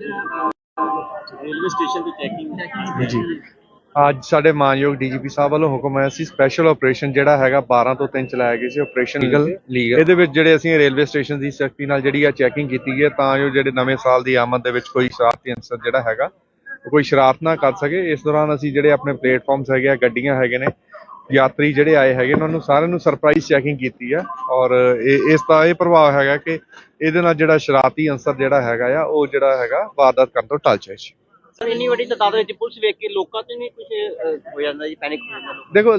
Railway station ਤੇ checking ਜੀ। ਅੱਜ ਸਾਡੇ ਮਾਨਯੋਗ ਡੀਜੀਪੀ ਸਾਹਿਬ ਵੱਲੋਂ ਹੁਕਮ ਆਇਆ ਸੀ ਸਪੈਸ਼ਲ ਆਪਰੇਸ਼ਨ ਜਿਹੜਾ ਹੈਗਾ 12 ਤੋਂ 3 ਚਲਾਇਆ ਗਿਆ ਸੀ ਆਪਰੇਸ਼ਨ ਲੀਗਲ ਇਹਦੇ ਵਿੱਚ ਜਿਹੜੇ ਅਸੀਂ ਰੇਲਵੇ ਸਟੇਸ਼ਨ ਦੀ ਸਖਤੀ ਨਾਲ ਜਿਹੜੀ ਆ ਚੈਕਿੰਗ ਕੀਤੀ ਗਈ ਹੈ ਤਾਂ ਜੋ ਜਿਹੜੇ ਨਵੇਂ ਸਾਲ ਦੀ ਆਮਦ ਦੇ ਵਿੱਚ ਕੋਈ ਸ਼ਰਾਰਤੀ ਅਨਸਰ ਜਿਹੜਾ ਹੈਗਾ ਕੋਈ ਸ਼ਰਾਰਤ ਨਾ ਕਰ ਸਕੇ। ਇਸ ਦੌਰਾਨ ਅਸੀਂ ਜਿਹੜੇ ਆਪਣੇ ਪਲੇਟਫਾਰਮਸ ਹੈਗੇ ਆ ਗੱਡੀਆਂ ਹੈਗੇ ਨੇ ਯਾਤਰੀ ਜਿਹੜੇ ਆਏ ਹੈਗੇ ਉਹਨਾਂ ਨੂੰ ਸਾਰਿਆਂ ਨੂੰ ਸਰਪ੍ਰਾਈਜ਼ ਚੈਕਿੰਗ ਕੀਤੀ ਆ। ਔਰ ਇਹ ਇਸ ਦਾ ਇਹ ਪ੍ਰਭਾਵ ਹੈਗਾ ਕਿ ਇਹਦੇ ਨਾਲ ਜਿਹੜਾ ਸ਼ਰਾਰਤੀ ਅਨਸਰ ਜਿਹੜਾ ਹੈਗਾ ਆ ਉਹ ਜਿਹੜਾ ਹੈਗਾ ਵਾਰਦਾਤ ਕਰਨ ਤੋਂ ਟਲ ਜਾਏ ਸਰ ਇੰਨੀ ਵੱਡੀ ਤਾਦਾਦ ਵਿੱਚ ਪੁਲਿਸ ਵੇਖ ਕੇ ਲੋਕਾਂ ਤੇ ਨਹੀਂ ਕੁਝ ਹੋ ਜਾਂਦਾ ਜੀ ਪੈਨਿਕ ਹੋ ਜਾਂਦਾ। ਦੇਖੋ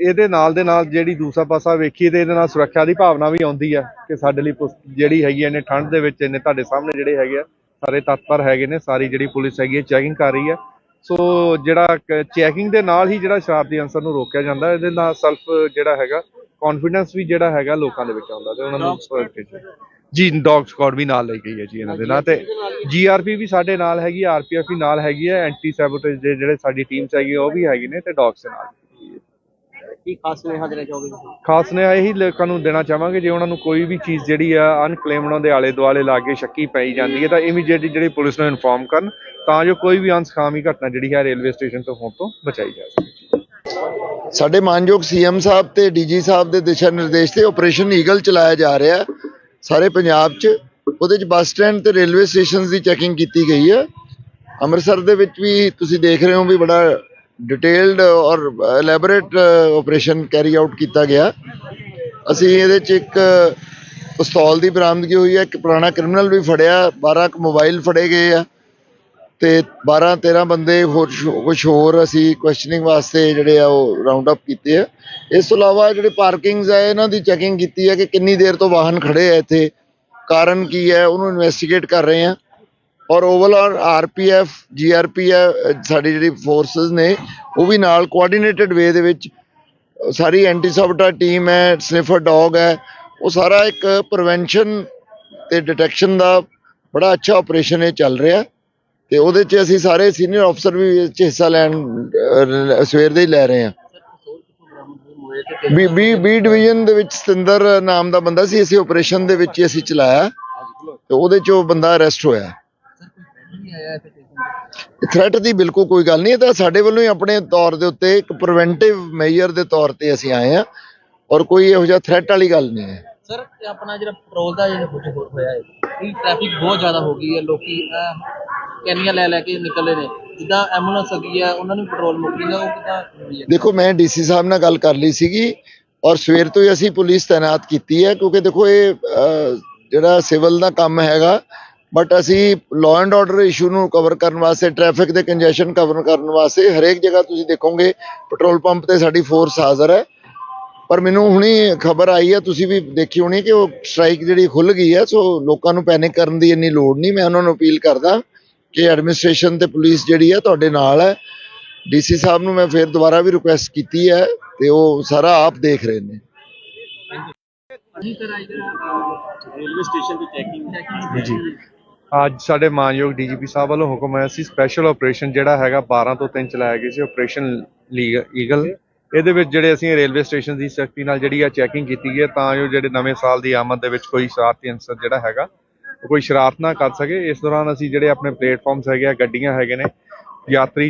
ਇਹਦੇ ਨਾਲ ਦੇ ਨਾਲ ਜਿਹੜੀ ਦੂਸਰਾ ਪਾਸਾ ਵੇਖੀਏ ਤੇ ਇਹਦੇ ਨਾਲ ਸੁਰੱਖਿਆ ਦੀ ਭਾਵਨਾ ਵੀ ਆਉਂਦੀ ਆ ਕਿ ਸਾਡੇ ਲਈ ਜਿਹੜੀ ਹੈਗੀ ਇਹਨੇ ਠੰਡ ਦੇ ਵਿੱਚ ਇਹਨੇ ਤੁਹਾਡੇ ਸਾਹਮਣੇ ਜਿਹੜੇ ਹੈਗੇ ਆ ਸਾਰੇ ਤਤਪਰ ਹੈਗੇ ਨੇ ਸਾਰੀ ਜਿਹੜੀ ਪੁਲਿਸ ਹੈਗੀ ਹੈ ਚੈਕਿੰਗ ਕਰ ਰਹੀ ਆ। ਸੋ ਜਿਹੜਾ ਚੈਕਿੰਗ ਦੇ ਨਾਲ ਹੀ ਜਿਹੜਾ ਸ਼ਰਾਰਤੀ ਅਨਸਰ ਨੂੰ ਰੋਕਿਆ ਜਾਂਦਾ ਇਹਦੇ ਨਾਲ ਸੈਲਫ ਜਿਹੜਾ ਹੈਗਾ ਕੌਨਫੀਡੈਂਸ ਵੀ ਜਿਹੜਾ ਹੈਗਾ ਲੋਕਾਂ ਦੇ ਵਿੱਚ ਆਉਂਦਾ ਤੇ ਉਹਨਾਂ ਨੂੰ ਜੀ ਡੌਗ ਸਕਾਡ ਵੀ ਨਾਲ ਲਈ ਗਈ ਹੈ ਜੀ ਇਹਨਾਂ ਦੇ ਨਾਲ ਤੇ ਜੀਆਰਪੀ ਵੀ ਸਾਡੇ ਨਾਲ ਹੈਗੀ ਆਰਪੀਐਫ ਵੀ ਨਾਲ ਹੈਗੀ ਹੈ ਐਂਟੀ ਸੈਬੋਟੇਜ ਦੇ ਜਿਹੜੇ ਸਾਡੀ ਟੀਮਸ ਹੈਗੀ ਉਹ ਵੀ ਹੈਗੀ ਨੇ ਤੇ ਡੌਗਸ ਦੇ ਨਾਲ। ਕੀ ਖਾਸ ਸੁਨੇਹਾ ਦੇਣਾ ਚਾਹੋਗੇ ਤੁਸੀਂ? ਖਾਸ ਨੇ ਇਹੀ ਲੋਕਾਂ ਨੂੰ ਦੇਣਾ ਚਾਹਾਂਗੇ ਜੇ ਉਹਨਾਂ ਨੂੰ ਕੋਈ ਵੀ ਚੀਜ਼ ਜਿਹੜੀ ਆ ਅਨਕਲੇਮ ਉਹਨਾਂ ਦੇ ਆਲੇ ਦੁਆਲੇ ਲਾਗੇ ਸ਼ੱਕੀ ਪਈ ਜਾਂਦੀ ਹੈ ਤਾਂ ਇਮੀਡੀਏਟਲੀ ਜਿਹੜੀ ਪੁਲਿਸ ਨੂੰ ਇਨਫੋਰਮ ਕਰਨ ਤਾਂ ਜੋ ਕੋਈ ਵੀ ਅਨਸਖਾਮੀ ਘਟਨਾ ਜਿਹੜੀ ਹੈ ਰੇਲਵੇ ਸਟੇਸ਼ਨ ਤੋਂ ਹੋਣ ਤੋਂ ਬਚਾਈ ਜਾ ਸਕੇ। ਸਾਡੇ ਮਾਨਯੋਗ ਸੀਐਮ ਸਾਹਿਬ ਤੇ ਡੀਜੀ ਸਾਹਿਬ ਦੇ ਦਿਸ਼ਾ ਨਿਰਦੇਸ਼ ਤੇ ਆਪਰੇਸ਼ਨ ਈਗਲ ਚਲਾਇਆ ਜਾ ਰਿਹਾ ਹੈ। ਸਾਰੇ ਪੰਜਾਬ 'ਚ ਉਹਦੇ 'ਚ ਬੱਸ ਸਟੈਂਡ ਤੇ ਰੇਲਵੇ ਸਟੇਸ਼ਨਸ ਦੀ ਚੈਕਿੰਗ ਕੀਤੀ ਗਈ ਹੈ। ਅੰਮ੍ਰਿਤਸਰ ਦੇ ਵਿੱਚ ਵੀ ਤੁਸੀਂ ਦੇਖ ਰਹੇ ਹੋ ਵੀ ਬੜਾ ਡਿਟੇਲਡ ਔਰ ਐਲੈਬੋਰੇਟ ਆਪਰੇਸ਼ਨ ਕੈਰੀ ਆਊਟ ਕੀਤਾ ਗਿਆ। ਅਸੀਂ ਇਹਦੇ 'ਚ ਇੱਕ ਪਿਸਤੌਲ ਦੀ ਬਰਾਮਦਗੀ ਹੋਈ ਹੈ, ਇੱਕ ਪੁਰਾਣਾ ਕ੍ਰਿਮੀਨਲ ਵੀ ਫੜਿਆ 12 ਕੁ ਮੋਬਾਈਲ ਫੜੇ ਗਏ ਆ। ਤੇ 12 13 ਬੰਦੇ ਹੋਰ ਕੁਝ ਹੋਰ ਅਸੀਂ ਕੁਐਸਚਨਿੰਗ ਵਾਸਤੇ ਜਿਹੜੇ ਆ ਉਹ ਰਾਉਂਡ ਅਪ ਕੀਤੇ ਆ। ਇਸ ਤੋਂ ਇਲਾਵਾ ਜਿਹੜੇ ਪਾਰਕਿੰਗਸ ਆ, ਇਹਨਾਂ ਦੀ ਚੈਕਿੰਗ ਕੀਤੀ ਹੈ ਕਿ ਕਿੰਨੀ ਦੇਰ ਤੋਂ ਵਾਹਨ ਖੜੇ ਆ ਇੱਥੇ। ਕਾਰਨ ਕੀ ਹੈ, ਉਹਨੂੰ ਇਨਵੈਸਟੀਗੇਟ ਕਰ ਰਹੇ ਆ। ਔਰ ਓਵਰਆਲ ਆਰਪੀਐਫ ਜੀਆਰਪੀ ਹੈ ਅਹ ਸਾਡੀ ਜਿਹੜੀ ਫੋਰਸਸ ਨੇ, ਉਹ ਵੀ ਨਾਲ ਕੋਆਰਡੀਨੇਟਡ ਵੇ ਦੇ ਵਿੱਚ ਸਾਰੀ ਐਂਟੀ ਸਬਟਾ ਟੀਮ ਹੈ ਸਨਿਫਰ ਡੌਗ ਹੈ, ਉਹ ਸਾਰਾ ਇੱਕ ਪ੍ਰੀਵੈਂਸ਼ਨ ਤੇ ਡਿਟੈਕਸ਼ਨ ਦਾ ਬੜਾ ਅੱਛਾ ਆਪਰੇਸ਼ਨ ਇਹ ਚੱਲ ਰਿਹਾ। ਤੇ ਉਹਦੇ 'ਚ ਅਸੀਂ ਸਾਰੇ ਸੀਨੀਅਰ ਅਫਸਰ ਵੀ ਇਹ 'ਚ ਹਿੱਸਾ ਲੈਣ ਸਵੇਰ ਦੇ ਹੀ ਲੈ ਰਹੇ ਹਾਂ। ਬੀ ਬੀ ਬੀ ਡਿਵੀਜ਼ਨ ਦੇ ਵਿੱਚ ਸਤਿੰਦਰ ਨਾਮ ਦਾ ਬੰਦਾ ਸੀ ਇਸੇ ਆਪਰੇਸ਼ਨ ਦੇ ਵਿੱਚ ਹੀ ਅਸੀਂ ਚਲਾਇਆ। ਤੇ ਉਹਦੇ 'ਚ ਉਹ ਬੰਦਾ ਅਰੈਸਟ ਹੋਇਆ। ਥ੍ਰੈਟ ਦੀ ਬਿਲਕੁਲ ਕੋਈ ਗੱਲ ਨਹੀਂ ਇਹ ਤਾਂ ਸਾਡੇ ਵੱਲੋਂ ਹੀ ਆਪਣੇ ਤੌਰ ਦੇ ਉੱਤੇ ਇੱਕ ਪ੍ਰੀਵੈਂਟਿਵ ਮੇਜਰ ਦੇ ਤੌਰ ਤੇ ਅਸੀਂ ਆਏ ਆ ਔਰ ਕੋਈ ਇਹੋ ਜਿਹਾ ਥ੍ਰੈਟ ਵਾਲੀ ਗੱਲ ਨਹੀਂ ਹੈ। ਸਰ ਆਪਣਾ ਜਿਹੜਾ ਪੈਟਰੋਲ ਦਾ ਜਿਹੜਾ ਕੁਝ ਹੋਰ ਹੋਇਆ ਹੈ ਇਹ ਟ੍ਰੈਫਿਕ ਬਹੁਤ ਜ਼ਿਆਦਾ ਹੋ ਗਈ ਹੈ ਲੋਕੀ ਕੈਨੀਆਂ ਲੈ ਲੈ ਕੇ ਨਿਕਲੇ ਨੇ। ਜਿੱਦਾਂ ਐਂਬੂਲੈਂਸ ਹੈਗੀ ਆ ਉਹਨਾਂ ਨੂੰ ਪੈਟਰੋਲ ਮੁੱਕ ਜਾਂਦਾ ਉਹ ਕਿੱਦਾਂ ਹੈ? ਦੇਖੋ ਮੈਂ ਡੀਸੀ ਸਾਹਿਬ ਨਾਲ ਗੱਲ ਕਰ ਲਈ ਸੀਗੀ ਔਰ ਸਵੇਰ ਤੋਂ ਹੀ ਅਸੀਂ ਪੁਲਿਸ ਤਾਇਨਾਤ ਕੀਤੀ ਹੈ ਕਿਉਂਕਿ ਦੇਖੋ ਇਹ ਜਿਹੜਾ ਸਿਵਲ ਦਾ ਕੰਮ ਹੈਗਾ ਬਟ ਅਸੀਂ ਲਾਅ ਐਂਡ ਆਰਡਰ ਇਸ਼ੂ ਨੂੰ ਕਵਰ ਕਰਨ ਵਾਸਤੇ ਟ੍ਰੈਫਿਕ ਦੇ ਕੰਜੈਸ਼ਨ ਕਵਰ ਕਰਨ ਵਾਸਤੇ ਹਰੇਕ ਜਗ੍ਹਾ ਤੁਸੀਂ ਦੇਖੋਗੇ ਪੈਟਰੋਲ ਪੰਪ ਤੇ ਸਾਡੀ ਫੋਰਸ ਹਾਜ਼ਰ ਹੈ। ਪਰ ਮੈਨੂੰ ਹੁਣੀ ਖਬਰ ਆਈ ਹੈ ਤੁਸੀਂ ਵੀ ਦੇਖੀ ਹੋਣੀ ਕਿ ਉਹ ਸਟ੍ਰਾਈਕ ਜਿਹੜੀ ਖੁੱਲ ਗਈ ਹੈ ਸੋ ਲੋਕਾਂ ਨੂੰ ਪੈਨਿਕ ਕਰਨ ਦੀ ਇੰਨੀ ਲੋੜ ਨਹੀਂ ਮੈਂ ਉਹਨਾਂ ਨੂੰ ਅਪੀਲ ਕਰਦਾ ਕਿ ਐਡਮਿਨਿਸਟ੍ਰੇਸ਼ਨ ਤੇ ਪੁਲਿਸ ਜਿਹੜੀ ਹੈ ਤੁਹਾਡੇ ਨਾਲ ਹੈ। ਡੀਸੀ ਸਾਹਿਬ ਨੂੰ ਮੈਂ ਫਿਰ ਦੁਬਾਰਾ ਵੀ ਰਿਕੁਐਸਟ ਕੀਤੀ ਹੈ ਤੇ ਉਹ ਸਾਰਾ ਆਪ ਦੇਖ ਰਹੇ ਨੇ। ਰੇਲਵੇ ਸਟੇਸ਼ਨ ਤੇ ਚੈਕਿੰਗ ਜੀ ਅੱਜ ਸਾਡੇ ਮਾਨਯੋਗ ਡੀਜੀਪੀ ਸਾਹਿਬ ਵੱਲੋਂ ਹੁਕਮ ਆਇਆ ਸੀ ਸਪੈਸ਼ਲ ਆਪਰੇਸ਼ਨ ਜਿਹੜਾ ਹੈਗਾ 12 ਤੋਂ 3 ਚਲਾਇਆ ਗਿਆ ਸੀ ਆਪਰੇਸ਼ਨ ਈਗਲ ਇਹਦੇ ਵਿੱਚ ਜਿਹੜੇ ਅਸੀਂ ਰੇਲਵੇ ਸਟੇਸ਼ਨ ਦੀ ਸਖਤੀ ਨਾਲ ਜਿਹੜੀ ਆ ਚੈਕਿੰਗ ਕੀਤੀ ਗਈ ਹੈ, ਤਾਂ ਜੋ ਜਿਹੜੇ ਨਵੇਂ ਸਾਲ ਦੀ ਆਮਦ ਦੇ ਵਿੱਚ ਕੋਈ ਸ਼ਰਾਰਤੀ ਅਨਸਰ ਜਿਹੜਾ ਹੈਗਾ ਕੋਈ ਸ਼ਰਾਰਤ ਨਾ ਕਰ ਸਕੇ। ਇਸ ਦੌਰਾਨ ਅਸੀਂ ਜਿਹੜੇ ਆਪਣੇ ਪਲੇਟਫਾਰਮਸ ਹੈਗੇ ਆ, ਗੱਡੀਆਂ ਹੈਗੇ ਨੇ, ਯਾਤਰੀ